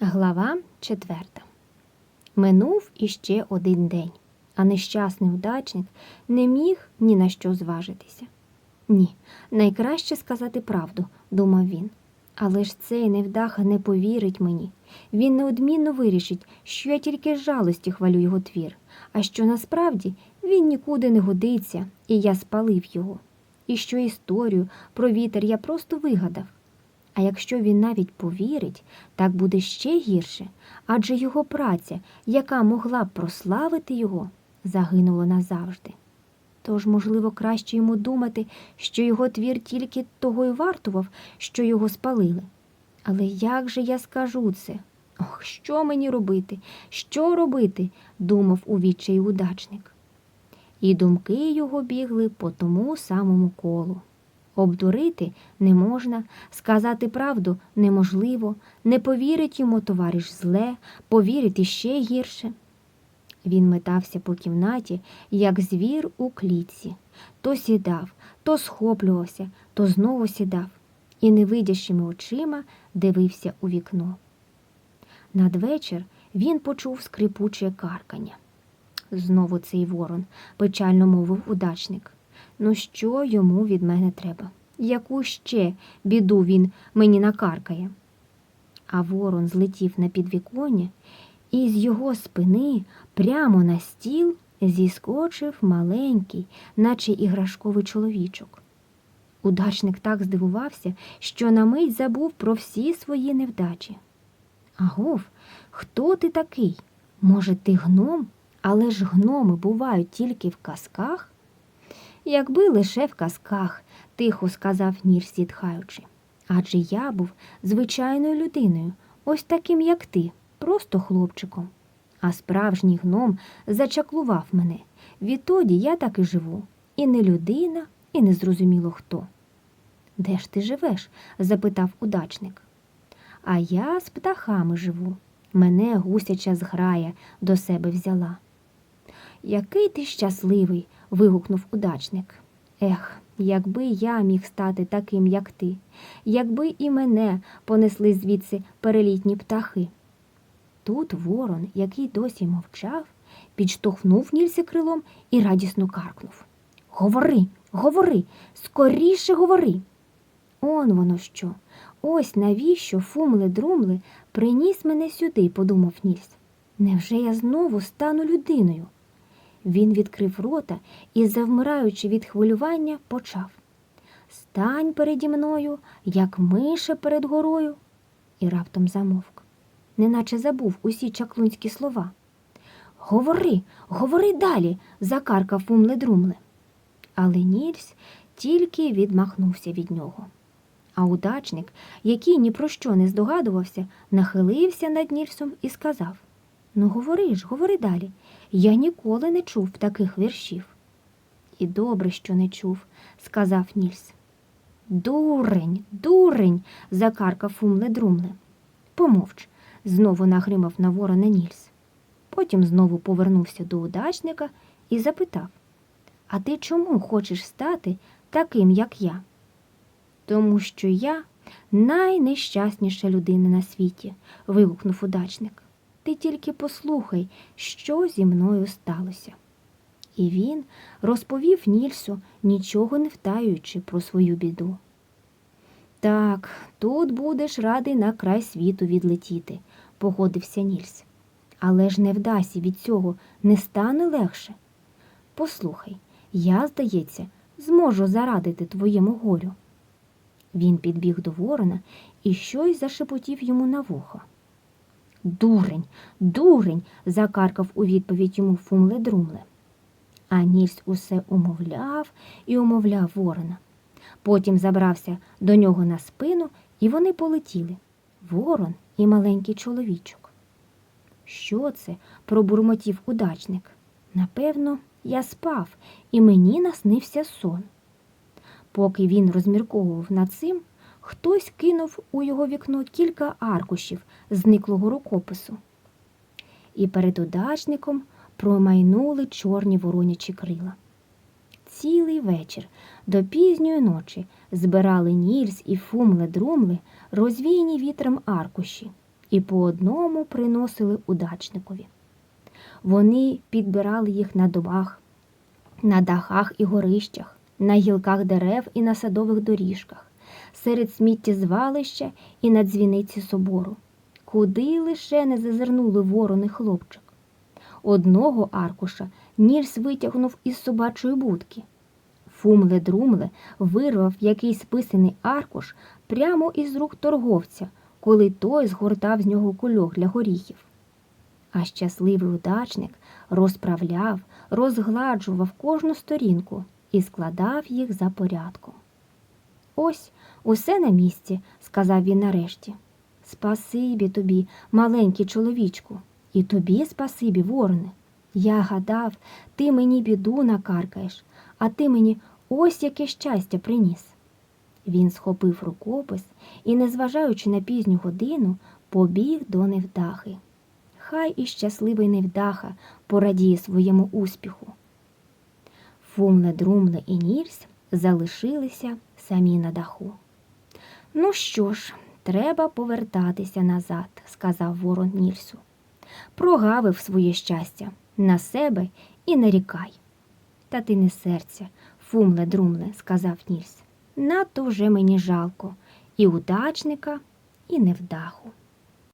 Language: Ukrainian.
Глава четверта. Минув іще один день, а нещасний удачник не міг ні на що зважитися. Ні, найкраще сказати правду, думав він. Але ж цей невдаха не повірить мені. Він неодмінно вирішить, що я тільки з жалості хвалю його твір, а що насправді він нікуди не годиться, і я спалив його. І що історію про вітер я просто вигадав. А якщо він навіть повірить, так буде ще гірше, адже його праця, яка могла б прославити його, загинула назавжди. Тож, можливо, краще йому думати, що його твір тільки того й вартував, що його спалили. Але як же я скажу це? Ох, що мені робити? Що робити? думав у відчаї удачник. І думки його бігли по тому самому колу. Обдурити не можна, сказати правду неможливо, не повірить йому товариш зле, повірити ще гірше. Він метався по кімнаті, як звір у клітці. То сідав, то схоплювався, то знову сідав і невидящими очима дивився у вікно. Надвечір він почув скрипуче каркання. Знову цей ворон, печально мовив удачник. Ну, що йому від мене треба? Яку ще біду він мені накаркає? А ворон злетів на підвіконня, і з його спини прямо на стіл зіскочив маленький, наче іграшковий чоловічок. Удачник так здивувався, що на мить забув про всі свої невдачі. Агов, хто ти такий? Може, ти гном? Але ж гноми бувають тільки в казках? Якби лише в казках, тихо сказав Нір, зітхаючи. Адже я був звичайною людиною, ось таким, як ти, просто хлопчиком. А справжній гном зачаклував мене. Відтоді я так і живу. І не людина, і не зрозуміло хто. Де ж ти живеш? запитав удачник. А я з птахами живу. Мене гусяча зграя до себе взяла. Який ти щасливий. вигукнув удачник. Ех, якби я міг стати таким, як ти, якби і мене понесли звідси перелітні птахи. Тут ворон, який досі мовчав, підштовхнув Нільси крилом і радісно каркнув. Говори, говори, скоріше говори. Он воно що. Ось навіщо фумле друмле приніс мене сюди, подумав Нільс. Невже я знову стану людиною? Він відкрив рота і, завмираючи від хвилювання, почав Стань переді мною, як миша перед горою, і раптом замовк, неначе забув усі чаклунські слова. Говори, говори далі, закаркав фумле друмле. Але Нільс тільки відмахнувся від нього. А удачник, який ні про що не здогадувався, нахилився над Нільсом і сказав Ну, говори ж, говори далі. Я ніколи не чув таких віршів. І добре, що не чув, сказав Нільс. Дурень, дурень, закаркав фумле друмле. Помовч, знову нагримав на ворона Нільс. Потім знову повернувся до удачника і запитав А ти чому хочеш стати таким, як я? Тому що я найнещасніша людина на світі, вигукнув удачник. Ти тільки послухай, що зі мною сталося. І він розповів Нільсу, нічого не втаючи про свою біду. Так, тут будеш радий на край світу відлетіти, погодився Нільс. Але ж не вдасться від цього не стане легше. Послухай, я, здається, зможу зарадити твоєму горю. Він підбіг до ворона і щось зашепотів йому на вухо. Дурень, дурень, закаркав у відповідь йому фумле друмле. А Нільс усе умовляв і умовляв ворона. Потім забрався до нього на спину, і вони полетіли ворон і маленький чоловічок. Що це? пробурмотів удачник. Напевно, я спав, і мені наснився сон. Поки він розмірковував над цим, хтось кинув у його вікно кілька аркушів зниклого рукопису. І перед удачником промайнули чорні воронячі крила. Цілий вечір до пізньої ночі збирали Нільс і фумле друмли розвіяні вітром аркуші, і по одному приносили удачникові. Вони підбирали їх на домах, на дахах і горищах, на гілках дерев і на садових доріжках, серед сміттєзвалища і на дзвіниці собору, куди лише не зазирнули ворони хлопчик. Одного аркуша Нільс витягнув із собачої будки. Фумле-друмле вирвав якийсь писаний аркуш прямо із рук торговця, коли той згортав з нього кульок для горіхів. А щасливий удачник розправляв, розгладжував кожну сторінку і складав їх за порядком. Ось усе на місці, сказав він нарешті. Спасибі тобі, маленький чоловічку, і тобі спасибі, вороне. Я гадав, ти мені біду накаркаєш, а ти мені ось яке щастя приніс. Він схопив рукопис і, незважаючи на пізню годину, побіг до невдахи. Хай і щасливий невдаха порадіє своєму успіху. Фумле, Друмле і Нірсь залишилися самі на даху. Ну що ж, треба повертатися назад, сказав ворон Нільсу. Прогавив своє щастя на себе і нарікай. Та ти не серця, фумле, друмле, сказав Нільс. Надто вже мені жалко і удачника, і невдаху.